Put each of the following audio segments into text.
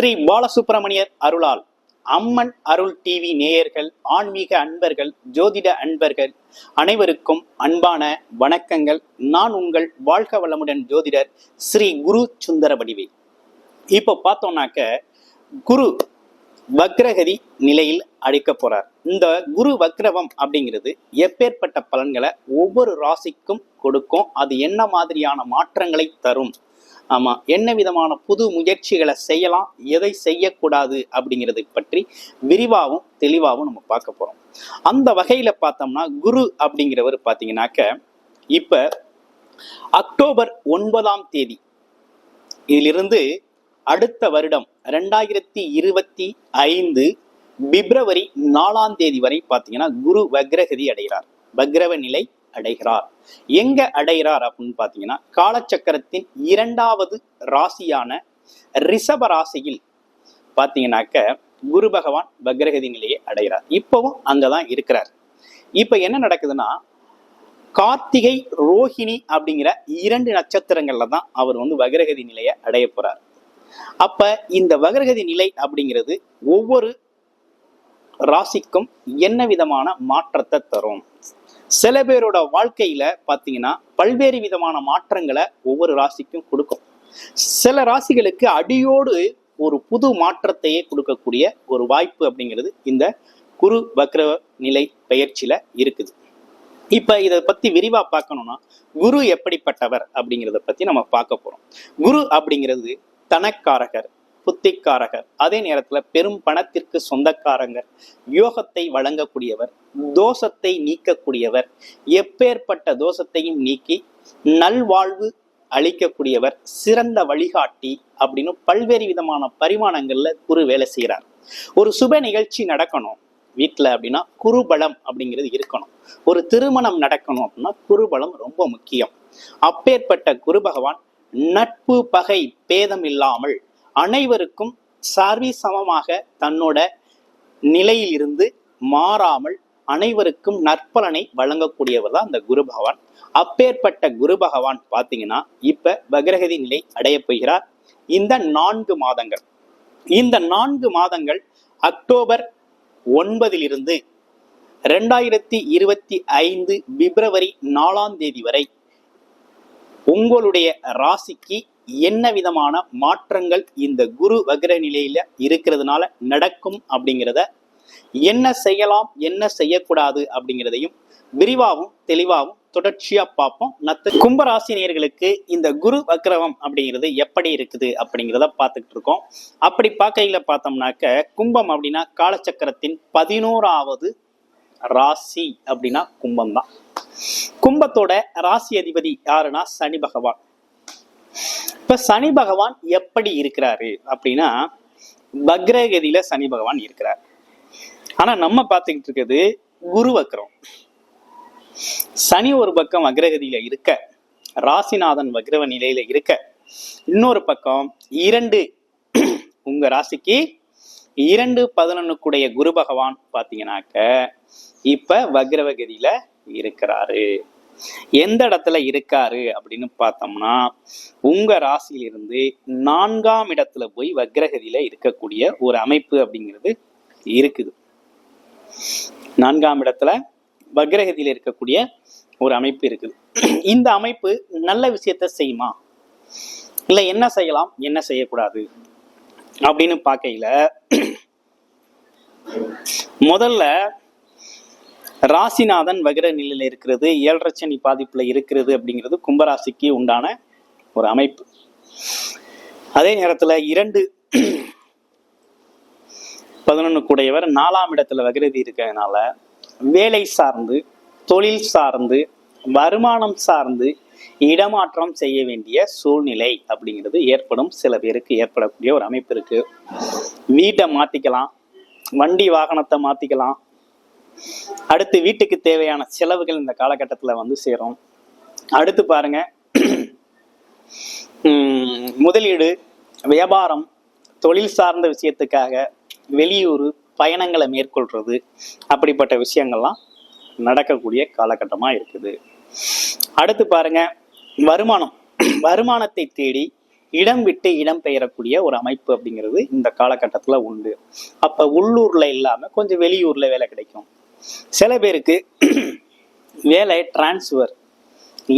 ஸ்ரீ பாலசுப்பிரமணியர் அருளால் அம்மன் அருள் டிவி நேயர்கள் ஆன்மீக அன்பர்கள் ஜோதிட அன்பர்கள் அனைவருக்கும் அன்பான வணக்கங்கள். நான் உங்கள் வாழ்க வளமுடன் ஜோதிடர் ஸ்ரீ குரு சுந்தர வடிவே. இப்போ பார்த்தோம்னாக்க குரு வக்ரகதி நிலையில் அடிக்க போறார். இந்த குரு வக்ரவம் அப்படிங்கிறது எப்பேற்பட்ட பலன்களை ஒவ்வொரு ராசிக்கும் கொடுக்கும். அது என்ன மாதிரியான மாற்றங்களை தரும்? ஆமாம் என்ன விதமான புது முயற்சிகளை செய்யலாம் எதை செய்யக்கூடாது அப்படிங்கிறதை பற்றி விரிவாகவும் தெளிவாகவும் நம்ம பார்க்க போகிறோம் அந்த வகையில் பார்த்தோம்னா குரு அப்படிங்கிறவர் பார்த்தீங்கன்னாக்க இப்போ அக்டோபர் ஒன்பதாம் தேதி இதிலிருந்து அடுத்த வருடம் ரெண்டாயிரத்தி இருபத்தி ஐந்து பிப்ரவரி நாலாம் தேதி வரை பார்த்தீங்கன்னா குரு வக்ரகதி அடைகிறார். வக்ரவ நிலை அடைகிறார். எங்க அடைகிறார் அப்படின்னு பார்த்தீங்கன்னா காலச்சக்கரத்தின் இரண்டாவது ராசியான ரிஷப ராசியில் பார்த்தீங்கன்னாக்க குரு பகவான் வக்ரகதி நிலையை அடைகிறார். இப்பவும் அங்கதான் இருக்கிறார். இப்ப என்ன நடக்குதுன்னா கார்த்திகை ரோஹிணி அப்படிங்கிற இரண்டு நட்சத்திரங்கள்ல தான் அவர் வந்து வக்ரகதி நிலையை அடைய போறார். அப்ப இந்த வக்ரகதி நிலை அப்படிங்கிறது ஒவ்வொரு ராசிக்கும் என்ன விதமான மாற்றத்தை தரும்? சில பேரோட வாழ்க்கையில பாத்தீங்கன்னா பல்வேறு விதமான மாற்றங்களை ஒவ்வொரு ராசிக்கும் கொடுக்கும். சில ராசிகளுக்கு அடியோடு ஒரு புது மாற்றத்தையே கொடுக்கக்கூடிய ஒரு வாய்ப்பு அப்படிங்கிறது இந்த குரு வக்ர நிலை பயிற்சியில இருக்குது. இப்ப இதை பத்தி விரிவா பார்க்கணும்னா குரு எப்படிப்பட்டவர் அப்படிங்கிறத பத்தி நம்ம பார்க்க போறோம். குரு அப்படிங்கிறது தனக்காரகர் புத்திக்காரகர் அதே நேரத்துல பெரும் பணத்திற்கு சொந்தக்காரங்கர் யோகத்தை வழங்கக்கூடியவர் தோஷத்தை நீக்கக்கூடியவர். எப்பேற்பட்ட தோஷத்தையும் நீக்கி நல்வாழ்வு அளிக்கக்கூடியவர் சிறந்த வழிகாட்டி அப்படின்னு பல்வேறு விதமான பரிமாணங்கள்ல குரு வேலை செய்கிறார் ஒரு சுப நிகழ்ச்சி நடக்கணும் வீட்டில் அப்படின்னா குருபலம் அப்படிங்கிறது இருக்கணும். ஒரு திருமணம் நடக்கணும் அப்படின்னா குருபலம் ரொம்ப முக்கியம். அப்பேற்பட்ட குரு பகவான் நட்பு பகை பேதம் இல்லாமல் அனைவருக்கும் சார்வி சமமாக தன்னோட நிலையில் இருந்து மாறாமல் அனைவருக்கும் நற்பலனை வழங்கக்கூடியவர் தான் அந்த குரு பகவான். அப்பேற்பட்ட குரு பகவான் பார்த்தீங்கன்னா இப்ப பகிரகதி நிலை அடைய போகிறார். இந்த நான்கு மாதங்கள் இந்த நான்கு மாதங்கள் அக்டோபர் ஒன்பதிலிருந்து ரெண்டாயிரத்தி இருபத்தி ஐந்து பிப்ரவரி நாலாம் தேதி வரை உங்களுடைய ராசிக்கு என்ன விதமான மாற்றங்கள் இந்த குரு வக்ர நிலையில இருக்கிறதுனால நடக்கும் அப்படிங்கிறத என்ன செய்யலாம் என்ன செய்யக்கூடாது அப்படிங்கிறதையும் விரிவாகவும் தெளிவாகவும் தொடர்ச்சியா பார்ப்போம். நத்த கும்பராசி நேர்களுக்கு இந்த குரு வக்ரவம் அப்படிங்கிறது எப்படி இருக்குது அப்படிங்கிறத பார்த்துக்கிட்டு இருக்கோம். அப்படி பார்க்கையில பார்த்தோம்னாக்க கும்பம் அப்படின்னா காலச்சக்கரத்தின் பதினோராவது ராசி அப்படின்னா கும்பம் தான் கும்பத்தோட ராசி அதிபதி யாருன்னா சனி பகவான். இப்ப சனி பகவான் எப்படி இருக்கிறாரு அப்படின்னா வக்ரகதியில சனி பகவான் இருக்கிறார். ஆனா நம்ம பார்த்துக்கிட்டு இருக்கிறது குரு வக்ரம். சனி ஒரு பக்கம் வக்ரகதியில இருக்க ராசிநாதன் வக்ரவ நிலையில இருக்க. இன்னொரு பக்கம் இரண்டு உங்க ராசிக்கு இரண்டு பதினொன்னுக்குடைய குரு பகவான் பாத்தீங்கன்னாக்க இப்ப வக்ரவகதியில இருக்கிறாரு. எந்த இடத்துல இருக்காரு அப்படின்னு பார்த்தோம்னா உங்க ராசியிலிருந்து நான்காம் இடத்துல போய் வக்ரகதியில இருக்கக்கூடிய ஒரு அமைப்பு அப்படிங்கிறது இருக்குது. நான்காம் இடத்துல வக்ரகதியில் இருக்கக்கூடிய ஒரு அமைப்பு இருக்குது இந்த அமைப்பு நல்ல விஷயத்த செய்யுமா? இல்லை என்ன செய்யலாம்? என்ன செய்யக்கூடாது? அப்படின்னு பார்க்கையில முதல்ல ராசிநாதன் வக்ர நிலையில் இருக்கிறது ஏழரை சனி பாதிப்புல இருக்கிறது அப்படிங்கிறது கும்பராசிக்கு உண்டான ஒரு அமைப்பு. அதே நேரத்துல இரண்டு பதினொன்று கூடையவர் நாலாம் இடத்துல வகிரதி இருக்கிறதுனால வேலை சார்ந்து தொழில் சார்ந்து வருமானம் சார்ந்து இடமாற்றம் செய்ய வேண்டிய சூழ்நிலை அப்படிங்கிறது ஏற்படும். சில பேருக்கு ஏற்படக்கூடிய ஒரு அமைப்பு இருக்கு. வீட்டை மாத்திக்கலாம் வண்டி வாகனத்தை மாத்திக்கலாம். அடுத்து வீட்டுக்கு தேவையான செலவுகள் இந்த காலகட்டத்தில் வந்து சேரும். அடுத்து பாருங்க முதலீடு வியாபாரம் தொழில் சார்ந்த விஷயத்துக்காக வெளியூர் பயணங்களை மேற்கொள்றது அப்படிப்பட்ட விஷயங்கள்லாம் நடக்கக்கூடிய காலகட்டமாக இருக்குது. அடுத்து பாருங்க வருமானம். வருமானத்தை தேடி இடம் விட்டு இடம் பெயரக்கூடிய ஒரு அமைப்பு அப்படிங்கிறது இந்த காலகட்டத்தில் உண்டு. அப்போ உள்ளூரில் இல்லாமல் கொஞ்சம் வெளியூரில் வேலை கிடைக்கும். சில பேருக்கு வேலை டிரான்ஸ்ஃபர்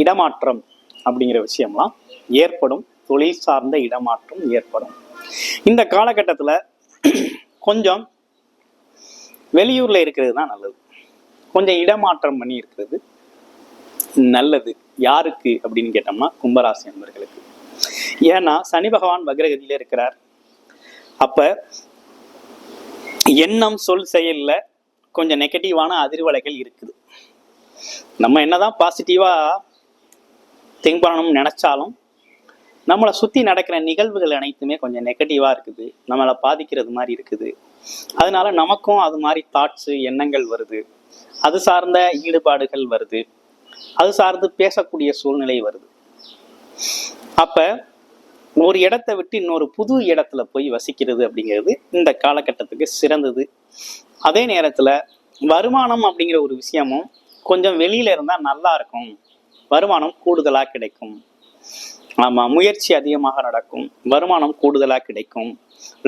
இடமாற்றம் அப்படிங்கிற விஷயம்லாம் ஏற்படும். தொழில் சார்ந்த இடமாற்றம் ஏற்படும். இந்த காலகட்டத்தில் கொஞ்சம் வெளியூரில் இருக்கிறது தான் நல்லது. கொஞ்சம் இடமாற்றம் பண்ணி இருக்கிறது நல்லது. யாருக்கு அப்படின்னு கேட்டோம்னா கும்பராசி நண்பர்களுக்கு ஏன்னா சனி பகவான் வக்ரகதியில இருக்கிறார். அப்ப எண்ணம் சொல் செயல்ல கொஞ்சம் நெகட்டிவான அதிர்வலைகள் இருக்குது. நம்ம என்னதான் பாசிட்டிவா திங்க் பண்ணணும்னு நினைச்சாலும் நம்மளை சுத்தி நடக்கிற நிகழ்வுகள் அனைத்துமே கொஞ்சம் நெகட்டிவா இருக்குது. நம்மளை பாதிக்கிறது மாதிரி இருக்குது. அதனால நமக்கும் அது மாதிரி தாட்ஸ் எண்ணங்கள் வருது. அது சார்ந்த ஈடுபாடுகள் வருது. அது சார்ந்து பேசக்கூடிய சூழ்நிலை வருது. அப்ப ஒரு இடத்தை விட்டு இன்னொரு புது இடத்துல போய் வசிக்கிறது அப்படிங்கிறது இந்த காலகட்டத்துக்கு சிறந்தது. அதே நேரத்துல வருமானம் அப்படிங்கிற ஒரு விஷயமும் கொஞ்சம் வெளியில இருந்தா நல்லா இருக்கும். வருமானம் கூடுதலா கிடைக்கும். ஆமா முயற்சி அதிகமாக நடக்கும் வருமானம் கூடுதலா கிடைக்கும்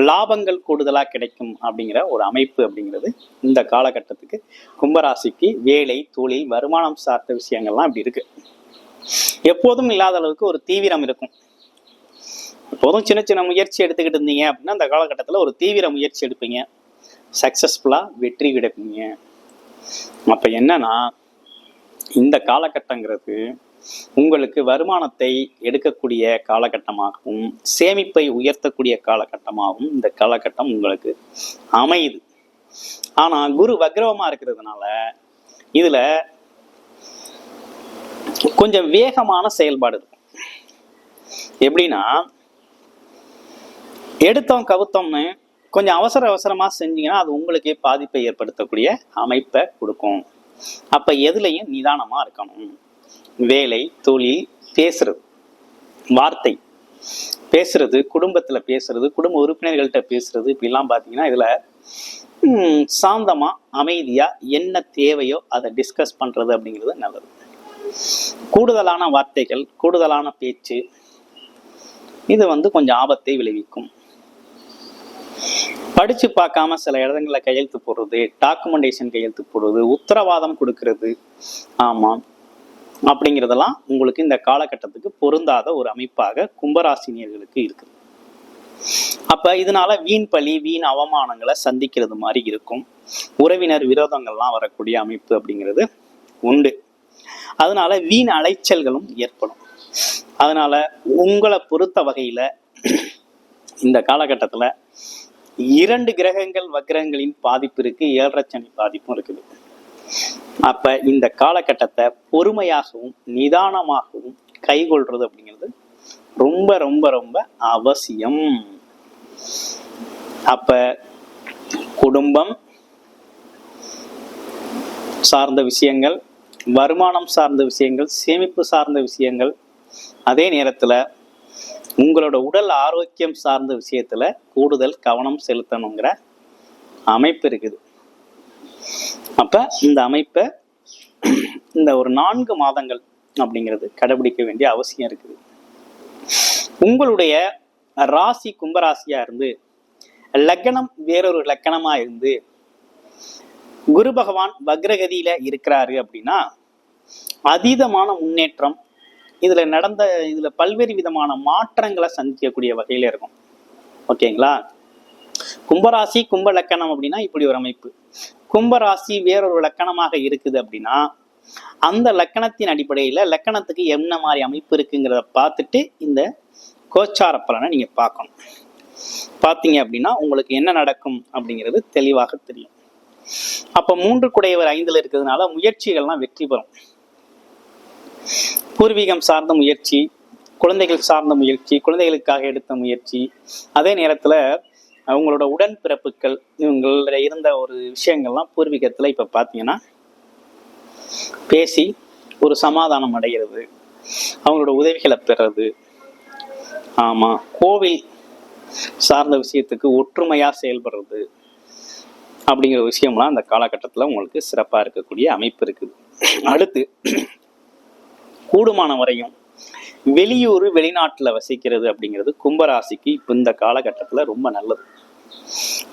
லாபங்கள் கூடுதலா கிடைக்கும் அப்படிங்கிற ஒரு அமைப்பு அப்படிங்கிறது இந்த காலகட்டத்துக்கு கும்பராசிக்கு வேலை தொழில் வருமானம் சார்ந்த விஷயங்கள்லாம் இப்படி இருக்கு. எப்போதும் இல்லாத அளவுக்கு ஒரு தீவிரம் இருக்கும். எப்போதும் சின்ன சின்ன முயற்சி எடுத்துக்கிட்டு இருந்தீங்க அப்படின்னா அந்த காலகட்டத்தில் ஒரு தீவிர முயற்சி எடுப்பீங்க. சக்சஸ்ஃபுல்லாக வெற்றி கிடைப்பீங்க. அப்போ என்னன்னா இந்த காலகட்டங்கிறது உங்களுக்கு வருமானத்தை எடுக்கக்கூடிய காலகட்டமாகவும் சேமிப்பை உயர்த்தக்கூடிய காலகட்டமாகவும் இந்த காலகட்டம் உங்களுக்கு அமையுது. ஆனா குரு வக்ரவமா இருக்கிறதுனால இதுல கொஞ்சம் வேகமான செயல்பாடு இருக்கும். எப்படின்னா எடுத்தோம் கவுத்தோம்னு கொஞ்சம் அவசர அவசரமா செஞ்சீங்கன்னா அது உங்களுக்கே பாதிப்பை ஏற்படுத்தக்கூடிய அமைப்பை கொடுக்கும். அப்ப எதுலையும் நிதானமா இருக்கணும். வேலை தொழில் பேசுறது வார்த்தை. பேசுறது குடும்பத்துல பேசுறது குடும்ப உறுப்பினர்கள்ட்ட பேசுறது இப்படிலாம் பார்த்தீங்கன்னா இதுல சாந்தமாக சாந்தமா அமைதியா என்ன தேவையோ அதை டிஸ்கஸ் பண்றது அப்படிங்கிறது நல்லது. கூடுதலான வார்த்தைகள் கூடுதலான பேச்சு இது வந்து கொஞ்சம் ஆபத்தை விளைவிக்கும். படிச்சு பார்க்காம சில இடங்களில் கையெழுத்து போடுறது டாக்குமெண்டேஷன் கையெழுத்து போடுறது உத்தரவாதம் கொடுக்கறது. ஆமாம். அப்படிங்கிறதெல்லாம் உங்களுக்கு இந்த காலகட்டத்துக்கு பொருந்தாத ஒரு அமைப்பாக கும்பராசினியர்களுக்கு இருக்குது. அப்ப இதனால வீண் பழி வீண் அவமானங்களை சந்திக்கிறது மாதிரி இருக்கும். உறவினர் விரோதங்கள்லாம் வரக்கூடிய அமைப்பு அப்படிங்கிறது உண்டு. அதனால வீண் அலைச்சல்களும் ஏற்படும். அதனால உங்களை பொறுத்த வகையில இந்த காலகட்டத்துல இரண்டு கிரகங்கள் வக்கிரகங்களின் பாதிப்பு இருக்கு ஏழரை சனி பாதிப்பும் இருக்குது. அப்ப இந்த காலகட்டத்தை பொறுமையாகவும் நிதானமாகவும் கைகொள்றது அப்படிங்கிறது ரொம்ப ரொம்ப ரொம்ப அவசியம். அப்ப குடும்பம் சார்ந்த விஷயங்கள் வருமானம் சார்ந்த விஷயங்கள் சேமிப்பு சார்ந்த விஷயங்கள் அதே நேரத்துல உங்களோட உடல் ஆரோக்கியம் சார்ந்த விஷயத்துல கூடுதல் கவனம் செலுத்தணுங்கிற அமைப்பு இருக்குது. அப்ப இந்த அமைப்பை இந்த ஒரு நான்கு மாதங்கள் அப்படிங்கிறது கடைபிடிக்க வேண்டிய அவசியம் இருக்குது. உங்களுடைய ராசி கும்பராசியா இருந்து லக்னம் வேறொரு லக்கணமா இருந்து குரு பகவான் வக்ரகதியில இருக்கிறாரு அப்படின்னா அதீதமான முன்னேற்றம் இதுல நடந்த இதுல பல்வேறு விதமான மாற்றங்களை சந்திக்கக்கூடிய வகையில இருக்கும். ஓகேங்களா? கும்பராசி கும்ப லக்கணம் அப்படின்னா இப்படி ஒரு அமைப்பு. கும்பராசி வேறொரு லக்கணமாக இருக்குது அப்படின்னா அந்த லக்கணத்தின் அடிப்படையில லக்கணத்துக்கு என்ன மாதிரி அமைப்பு இருக்குங்கிறத பார்த்துட்டு இந்த கோச்சார பலனை நீங்க பார்க்கணும். பார்த்தீங்க அப்படின்னா உங்களுக்கு என்ன நடக்கும் அப்படிங்கிறது தெளிவாக தெரியும். அப்போ மூன்று குடையவர் ஐந்துல இருக்கிறதுனால முயற்சிகள்லாம் வெற்றி பெறும். பூர்வீகம் சார்ந்த முயற்சி குழந்தைகள் சார்ந்த முயற்சி குழந்தைகளுக்காக எடுத்த முயற்சி அதே நேரத்தில் அவங்களோட உடன்பிறப்புகள் இவங்கள இருந்த ஒரு விஷயங்கள்லாம் பூர்வீகத்தில் இப்போ பார்த்தீங்கன்னா பேசி ஒரு சமாதானம் அடைகிறது. அவங்களோட உதவிகளை பெறது. ஆமாம் கோவில் சார்ந்த விஷயத்துக்கு ஒற்றுமையாக செயல்படுறது அப்படிங்கிற விஷயம்லாம் அந்த காலகட்டத்தில் உங்களுக்கு சிறப்பாக இருக்கக்கூடிய அமைப்பு இருக்குது. அடுத்து கூடுமான வரையும் வெளியூர் வெளிநாட்டில் வசிக்கிறது அப்படிங்கிறது கும்பராசிக்கு இப்போ இந்த காலகட்டத்தில் ரொம்ப நல்லது.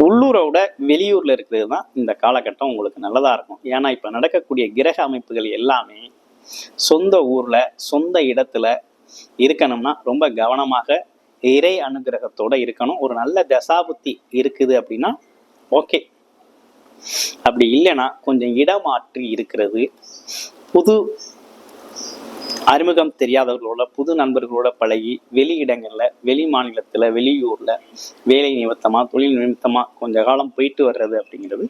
உள்ளூரை விட வெளியூர்ல இருக்கிறது தான் இந்த காலகட்டம் உங்களுக்கு நல்லதா இருக்கும். ஏன்னா இப்ப நடக்கக்கூடிய கிரக அமைப்புகள் எல்லாமே சொந்த ஊர்ல சொந்த இடத்துல இருக்கணும்னா ரொம்ப கவனமாக இறை அனுகிரகத்தோட இருக்கணும். ஒரு நல்ல தசாபுத்தி இருக்குது அப்படின்னா ஓகே. அப்படி இல்லைன்னா கொஞ்சம் இடமாற்றி இருக்கிறது புது அறிமுகம் தெரியாதவர்களோட புது நண்பர்களோட பழகி வெளி இடங்கள்ல வெளி மாநிலத்துல வெளியூர்ல வேலை நிமித்தமா தொழில் நிமித்தமா கொஞ்ச காலம் போயிட்டு வர்றது அப்படிங்கிறது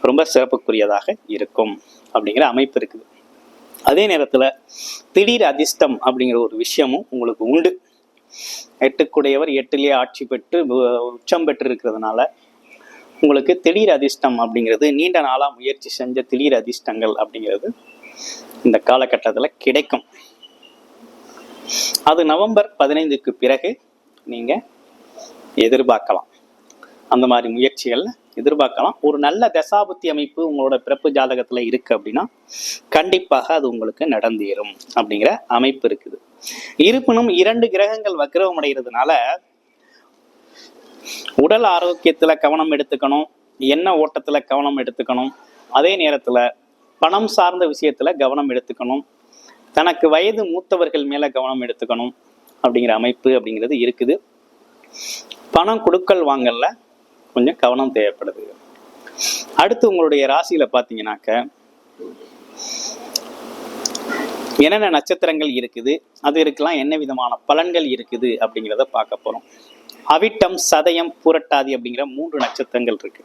ரொம்ப சிறப்புக்குரியதாக இருக்கும் அப்படிங்கிற அமைப்பு இருக்குது. அதே நேரத்துல திடீர் அதிர்ஷ்டம் அப்படிங்கிற ஒரு விஷயமும் உங்களுக்கு உண்டு. எட்டுக்குடையவர் எட்டிலேயே ஆட்சி பெற்று உச்சம் பெற்று இருக்கிறதுனால உங்களுக்கு திடீர் அதிர்ஷ்டம் அப்படிங்கிறது நீண்ட நாளா முயற்சி செஞ்ச திடீர் அதிர்ஷ்டங்கள் அப்படிங்கிறது இந்த காலகட்டத்தில் கிடைக்கும். அது நவம்பர் பதினைந்துக்கு பிறகு நீங்க எதிர்பார்க்கலாம். அந்த மாதிரி முயற்சிகள் எதிர்பார்க்கலாம். ஒரு நல்ல தசாபுத்தி அமைப்பு உங்களோட பிறப்பு ஜாதகத்துல இருக்கு அப்படின்னா கண்டிப்பாக அது உங்களுக்கு நடந்தேறும் அப்படிங்கிற அமைப்பு இருக்குது. இருப்பினும் இரண்டு கிரகங்கள் வக்ரவம் அடைகிறதுனால உடல் ஆரோக்கியத்துல கவனம் எடுத்துக்கணும் எண்ண ஓட்டத்துல கவனம் எடுத்துக்கணும் அதே நேரத்துல பணம் சார்ந்த விஷயத்துல கவனம் எடுத்துக்கணும் தனக்கு வயது மூத்தவர்கள் மேல கவனம் எடுத்துக்கணும் அப்படிங்கிற அமைப்பு அப்படிங்கிறது இருக்குது. பணம் கொடுக்கல் வாங்கல கொஞ்சம் கவனம் தேவைப்படுது. அடுத்து உங்களுடைய ராசியில பாத்தீங்கன்னாக்க என்னென்ன நட்சத்திரங்கள் இருக்குது அது இருக்கலாம் என்ன விதமான பலன்கள் இருக்குது அப்படிங்கிறத பார்க்க போறோம். அவிட்டம் சதயம் புரட்டாதி அப்படிங்கிற மூன்று நட்சத்திரங்கள் இருக்கு.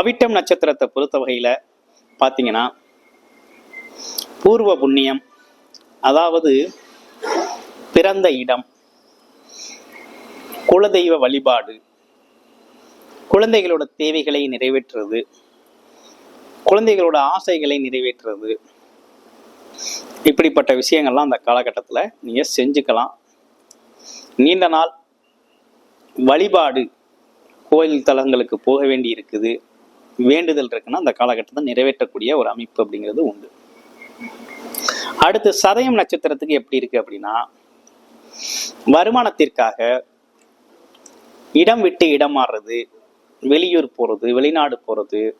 அவிட்டம் நட்சத்திரத்தை பொறுத்த வகையில பாத்தீங்கன்னா பூர்வ புண்ணியம் அதாவது பிறந்த இடம் குலதெய்வ வழிபாடு குழந்தைகளோட தேவைகளை நிறைவேற்றுறது குழந்தைகளோட ஆசைகளை நிறைவேற்றுறது. இப்படிப்பட்ட விஷயங்கள்லாம் அந்த காலகட்டத்தில் நீங்கள் செஞ்சுக்கலாம். நீண்ட நாள் வழிபாடு கோயில் தலங்களுக்கு போக வேண்டி இருக்குது வேண்டுதல் இருக்குன்னா அந்த காலகட்டத்தை நிறைவேற்றக்கூடிய ஒரு அமைப்பு அப்படிங்கிறது உண்டு. அடுத்து சதயம் நட்சத்திரத்துக்கு எப்படி இருக்கு அப்படின்னா வருமானத்திற்காக இடம் விட்டு இடம் மாறுறது வெளியூர் போறது வெளிநாடு போறது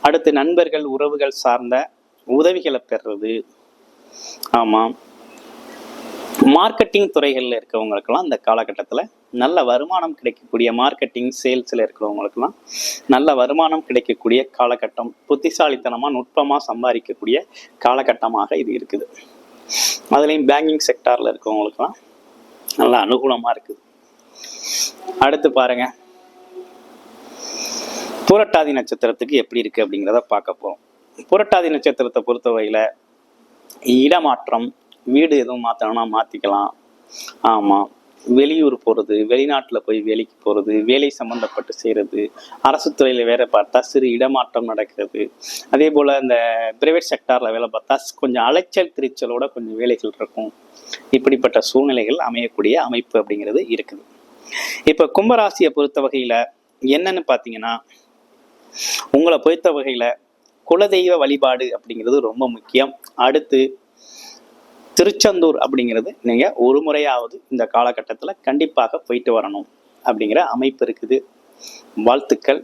அடுத்து நண்பர்கள் உறவுகள் சார்ந்த உதவிகளை பெறுறது. ஆமாம். மார்க்கெட்டிங் துறைகளில் இருக்கவங்களுக்கெல்லாம் இந்த காலகட்டத்தில் நல்ல வருமானம் கிடைக்கக்கூடிய மார்க்கெட்டிங் சேல்ஸில் இருக்கிறவங்களுக்குலாம் நல்ல வருமானம் கிடைக்கக்கூடிய காலகட்டம் புத்திசாலித்தனமாக நுட்பமாக சம்பாதிக்கக்கூடிய காலகட்டமாக இது இருக்குது. அதுலேயும் பேங்கிங் செக்டாரில் இருக்கிறவங்களுக்குலாம் நல்ல அனுகூலமாக இருக்குது. அடுத்து பாருங்க. புரட்டாதி நட்சத்திரத்துக்கு எப்படி இருக்குது அப்படிங்கிறத பார்க்க போகிறோம் புரட்டாதி நட்சத்திரத்தை பொறுத்தவரையில் இடமாற்றம் வீடு எதுவும் மாற்றணும்னா மாற்றிக்கலாம் ஆமாம் வெளியூர் போகிறது வெளிநாட்டில் போய் வேலைக்கு போகிறது வேலை சம்மந்தப்பட்டு செய்கிறது அரசு துறையில் வேலை பார்த்தா சிறு இடமாற்றம் நடக்கிறது. அதே போல் இந்த பிரைவேட் செக்டாரில் வேலை பார்த்தா கொஞ்சம் அலைச்சல் திரிச்சலோட கொஞ்சம் வேலைகள் இருக்கும். இப்படிப்பட்ட சூழ்நிலைகள் அமையக்கூடிய அமைப்பு அப்படிங்கிறது இருக்குது. இப்போ கும்பராசியை பொறுத்த வகையில் என்னன்னு பார்த்தீங்கன்னா உங்களை பொறுத்த வகையில் குலதெய்வ வழிபாடு அப்படிங்கிறது ரொம்ப முக்கியம். அடுத்து திருச்செந்தூர் அப்படிங்கிறது நீங்கள் ஒரு முறையாவது இந்த காலகட்டத்தில் கண்டிப்பாக போயிட்டு வரணும் அப்படிங்கிற அமைப்பு இருக்குது. வாழ்த்துக்கள்.